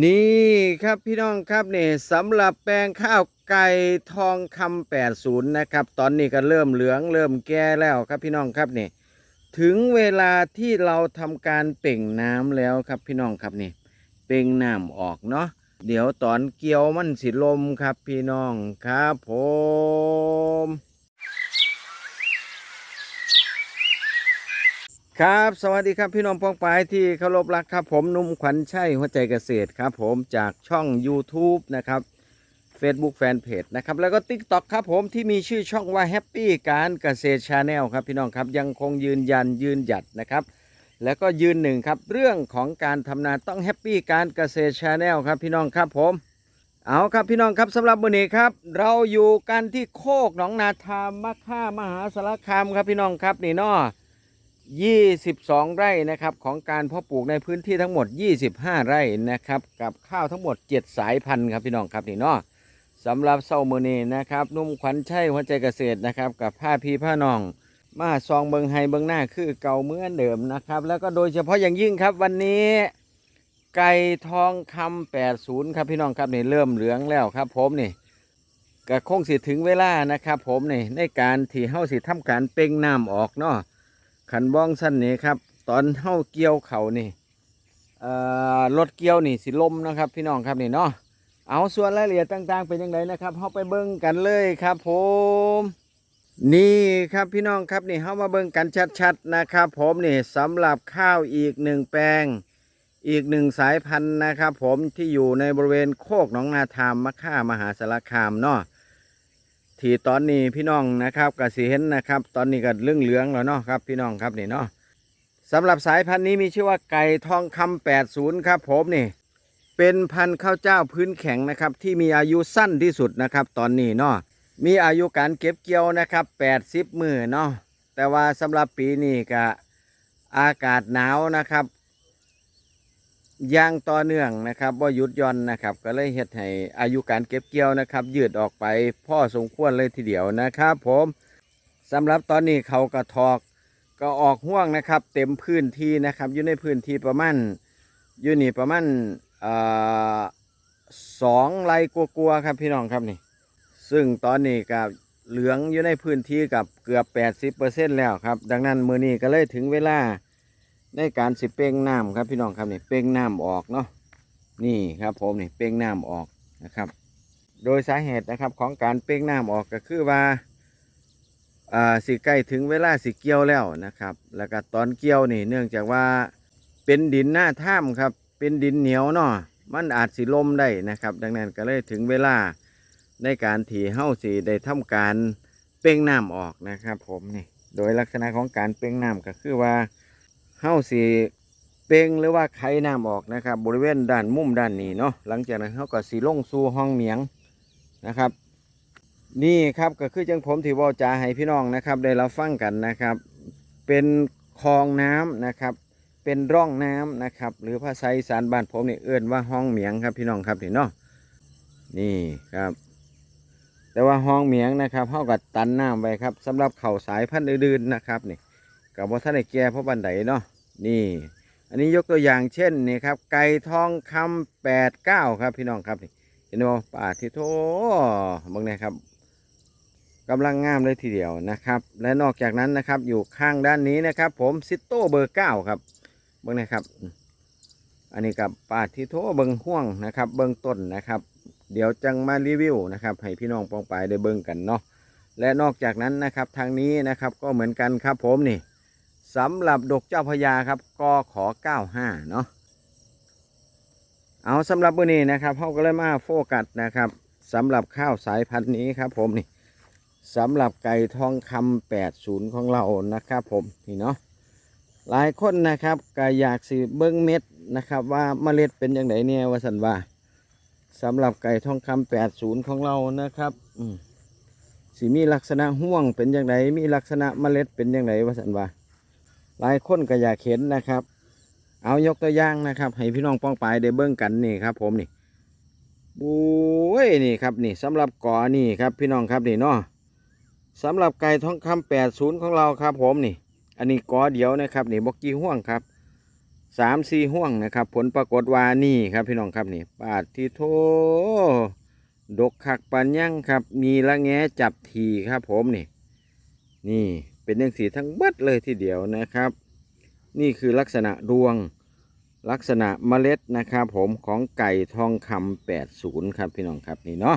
นี่ครับพี่น้องครับนี่สำหรับแปลงข้าวไก่ทองคำ80 นะครับ ตอนนี้ก็เริ่มเหลืองเริ่มแก่แล้วครับพี่น้องครับนี่ถึงเวลาที่เราทำการเป่งน้ำแล้วครับพี่น้องครับนี่เป่งน้ำออกเนาะเดี๋ยวตอนเกี่ยวมันสิลมครับพี่น้องครับผม ครับ สวัสดีครับพี่น้องปองปายที่เคารพรักครับ ผมนุ่มขวัญชัยหัวใจเกษตรครับผมจากช่อง YouTube นะครับ Facebook Fanpage นะครับ แล้วก็ TikTok ครับผมที่มีชื่อช่องว่า Happy การเกษตร Channel ครับพี่น้องครับยังคงยืนยันยืนหยัดนะครับ แล้วก็ยืนหนึ่งครับ เรื่องของการทำนาต้องแฮปปี้การเกษตร Channel ครับพี่น้องครับผมเอาครับพี่น้องครับสำหรับวันนี้ครับ เราอยู่กันที่โคกหนองนาทามมะค่ามหาสารคามครับพี่น้องครับนี่เนาะ 22 ไร่นะครับของการเพาะปลูกในพื้นที่ทั้งหมด 25 ไร่นะครับกับข้าวทั้งหมด 7 สายพันธุ์ครับพี่น้องครับนี่เนาะสำหรับเศร้ามือนี้นะครับนุ่มขวัญชัยหัวใจเกษตรนะครับกับผ้าพีผ้านอง มาซองเบิงไฮเบิงหน้าคือเก่าเหมือนเดิมนะครับ แล้วก็โดยเฉพาะอย่างยิ่งครับวันนี้ไก่ทองคำ80 ครับพี่น้องครับนี่เริ่มเหลืองแล้วครับ ผมนี่ก็คงสิถึงเวลานะครับ ผมนี่ในการที่เฮาสิทำการเป่งน้ำออกเนาะ ขันบ้องสั้นนี่ครับ ตอนเท้าเกี่ยวเขานี่รถเกี่ยวนี่สิลมนะครับ พี่น้องครับนี่เนาะเอาส่วนรายละเอียดต่างๆเป็นยังไงนะครับเข้าไปเบิ่งกันเลยครับ ผม นี่ครับพี่น้องครับนี่เข้ามาเบิ่งกันชัดๆนะครับ ผมนี่สำหรับข้าวอีกหนึ่งแปลง อีกหนึ่งสายพันธุ์นะครับ ผมที่อยู่ในบริเวณโคกหนองนาทามมะค่ามหาสารคามเนาะ ที่ตอนนี้พี่น้องนะครับกสิเห็นนะครับ ตอนนี้ก็เรื่องเหลืองแล้วเนาะครับ พี่น้องครับนี่เนาะสำหรับสายพันธุ์นี้มีชื่อว่าไก่ทองคำ80 ครับผมนี่ เป็นพันธุ์ข้าวเจ้าพื้นแข็งนะครับ ที่มีอายุสั้นที่สุดนะครับ ตอนนี้เนาะมีอายุการเก็บเกี่ยวนะครับ 80 มือเนาะแต่ว่าสำหรับปีนี้ก็อากาศหนาวนะครับ อย่างต่อเนื่องนะครับว่ายุดย่อนนะครับ ก็เลยเฮ็ดให้อายุการเก็บเกี่ยวนะครับ ยืดออกไปพ่อสมควรเลยทีเดียวนะครับผมสำหรับตอนนี้เขากระทอกก็ออกห่วงนะครับ เต็มพื้นที่นะครับ อยู่ในพื้นที่ประมาณอยู่นี่ประมาณออสองไร่กลัวๆครับพี่น้องครับนี่ ซึ่งตอนนี้กับเหลืองอยู่ในพื้นที่กับเกือบ 80%แล้วครับ ดังนั้นมือนี้ก็เลยถึงเวลา ในการสิเป้งน้ำครับพี่น้องครับนี่เป้งน้ำออกเนาะนี่ครับผมนี่เป้งน้ำออกนะครับ โดยสาเหตุนะครับของการเป้งน้ำออกก็คือว่าอ่าสิใกล้ถึงเวลาสิเกี่ยวแล้วนะครับ แล้วก็ตอนเกี่ยวนี่เนื่องจากว่าเป็นดินหน้าถ้ำครับ เป็นดินเหนียวเนาะมันอาจสิล่มได้นะครับ ดังนั้นก็เลยถึงเวลาในการที่เฮ้าสิได้ทำการเป้งน้ำออกนะครับ ผมนี่โดยลักษณะของการเป้งน้ำก็คือว่า เฮาสีเป่งหรือว่าไขน้ำออกนะครับ บริเวณด้านมุมด้านนี้เนาะหลังจากนั้นเขาก็สีลงสู่ห้องเหมียงนะครับ นี่ครับก็คือจังผมที่เว่าจาให้พี่น้องนะครับ ได้รับฟังกันนะครับ เป็นคลองน้ำนะครับ เป็นร่องน้ำนะครับ หรือภาษาอีสานบ้านผมนี่เอื้นว่าห้องเหมียงครับพี่น้องครับนี่เนาะนี่ครับ แต่ว่าห้องเหมียงนะครับเฮาก็ตันน้ำไว้ครับสำหรับเข่าสายพันธุ์อื่นๆนะครับนี่กับว่าท่านได้แก่เพราะบันไดเนาะ นี่ อันนี้ยกตัวอย่างเช่นนี่ครับ ไก่ทองคำแปดเก้าครับพี่น้องครับนี่เห็นไหมป่าที่โถบางเนี่ยครับกำลังงามเลยทีเดียวนะครับ และนอกจากนั้นนะครับอยู่ข้างด้านนี้นะครับ ผมซิโต้เบอร์เก้าครับบางเนี่ยครับ อันนี้กับป่าที่โถเบิงห่วงนะครับ เบิงต้นนะครับ เดี๋ยวจังมารีวิวนะครับให้พี่น้องปองไปได้เบิงกันเนาะและนอกจากนั้นนะครับทางนี้นะครับก็เหมือนกันครับผมนี่ สำหรับดกเจ้าพญาครับก็ขอ95เนาะเอาสำหรับวันนี้นะครับเขาก็เลยมาโฟกัสนะครับสำหรับข้าวสายพันธุ์นี้ครับผมนี่สำหรับไก่ทองคำ80 ของเรานะครับผมนี่เนาะหลายคนนะครับก็อยากสิเบิ้งเม็ดนะครับว่าเมล็ดเป็นอยังไงเนี่ยว่าสันว่าสำหรับไก่ทองคำ80 ของเรานะครับสิมีลักษณะห่วงเป็นอย่างไรมีลักษณะเมล็ดเป็นอย่างไรว่าสันว่า หลายคนก็อยากเห็นนะครับ เอายกตัวอย่างนะครับ ให้พี่น้องป้องปายได้เบิ้งกันนี่ครับ ผมนี่บุ้ยนี่ครับนี่สำหรับก่อนี่ครับพี่น้องครับนี่เนาะสำหรับไก่ทองคำแปดศูนย์ของเราครับผมนี่ อันนี้กอเดียวนะครับนี่บกกี้ห่วงครับสามสี่ห่วงนะครับ ผลปรากฏว่านี่ครับพี่น้องครับนี่ปาดที่โทดกคักปันยังครับ มีละแงจับทีครับผมนี่ นี่ เป็นยังสีทั้งเบิดเลยทีเดียวนะครับ นี่คือลักษณะรวงลักษณะเมล็ดนะครับ ผมของไก่ทองคำ80 ครับพี่น้องครับนี่เนาะ